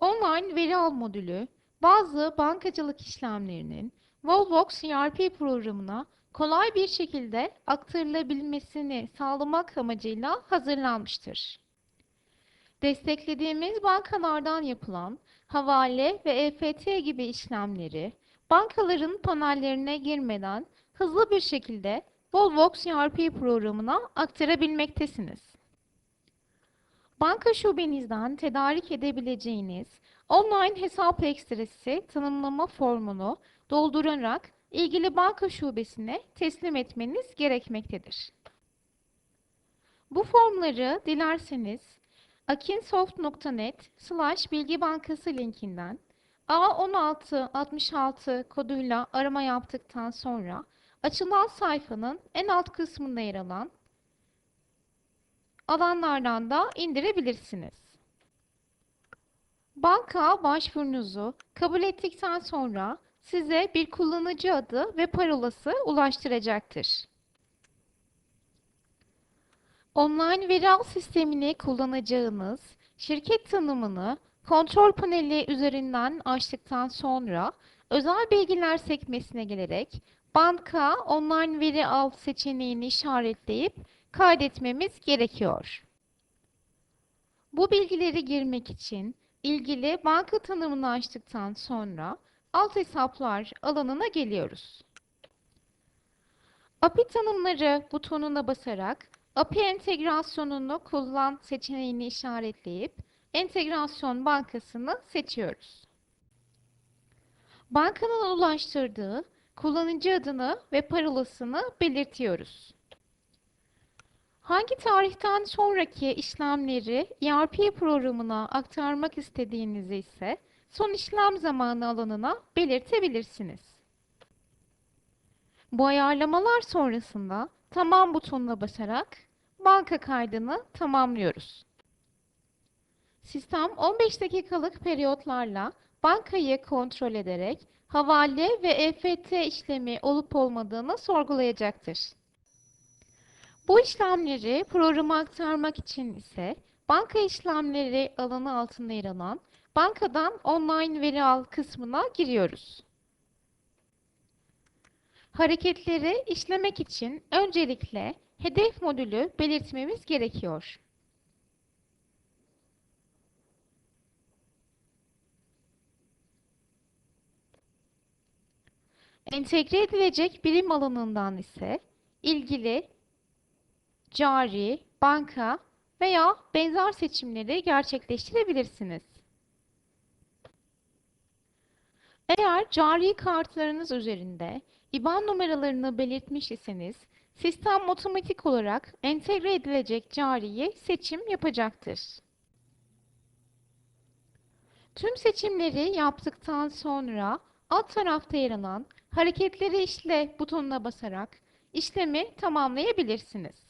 Online veri al modülü, bazı bankacılık işlemlerinin Volvox ERP programına kolay bir şekilde aktarılabilmesini sağlamak amacıyla hazırlanmıştır. Desteklediğimiz bankalardan yapılan havale ve EFT gibi işlemleri bankaların panellerine girmeden hızlı bir şekilde Volvox ERP programına aktarabilmektesiniz. Banka şubenizden tedarik edebileceğiniz online hesap ekstresi tanımlama formunu doldurarak ilgili banka şubesine teslim etmeniz gerekmektedir. Bu formları dilerseniz akinsoft.net slash bilgi bankası linkinden A1666 koduyla arama yaptıktan sonra açılan sayfanın en alt kısmında yer alan alanlardan da indirebilirsiniz. Banka başvurunuzu kabul ettikten sonra size bir kullanıcı adı ve parolası ulaştıracaktır. Online veri al sistemini kullanacağınız şirket tanımını kontrol paneli üzerinden açtıktan sonra özel bilgiler sekmesine gelerek banka online veri al seçeneğini işaretleyip kaydetmemiz gerekiyor. Bu bilgileri girmek için ilgili banka tanımını açtıktan sonra alt hesaplar alanına geliyoruz. API tanımları butonuna basarak API entegrasyonunu kullan seçeneğini işaretleyip entegrasyon bankasını seçiyoruz. Bankanın ulaştırdığı kullanıcı adını ve parolasını belirtiyoruz. Hangi tarihten sonraki işlemleri ERP programına aktarmak istediğinizi ise son işlem zamanı alanına belirtebilirsiniz. Bu ayarlamalar sonrasında tamam butonuna basarak banka kaydını tamamlıyoruz. Sistem 15 dakikalık periyotlarla bankayı kontrol ederek havale ve EFT işlemi olup olmadığını sorgulayacaktır. Bu işlemleri programa aktarmak için ise banka işlemleri alanı altında yer alan bankadan online veri al kısmına giriyoruz. Hareketleri işlemek için öncelikle hedef modülü belirtmemiz gerekiyor. Entegre edilecek birim alanından ise ilgili cari, banka veya benzer seçimleri gerçekleştirebilirsiniz. Eğer cari kartlarınız üzerinde IBAN numaralarını belirtmiş iseniz, sistem otomatik olarak entegre edilecek cariyi seçim yapacaktır. Tüm seçimleri yaptıktan sonra alt tarafta yer alan Hareketleri işle butonuna basarak işlemi tamamlayabilirsiniz.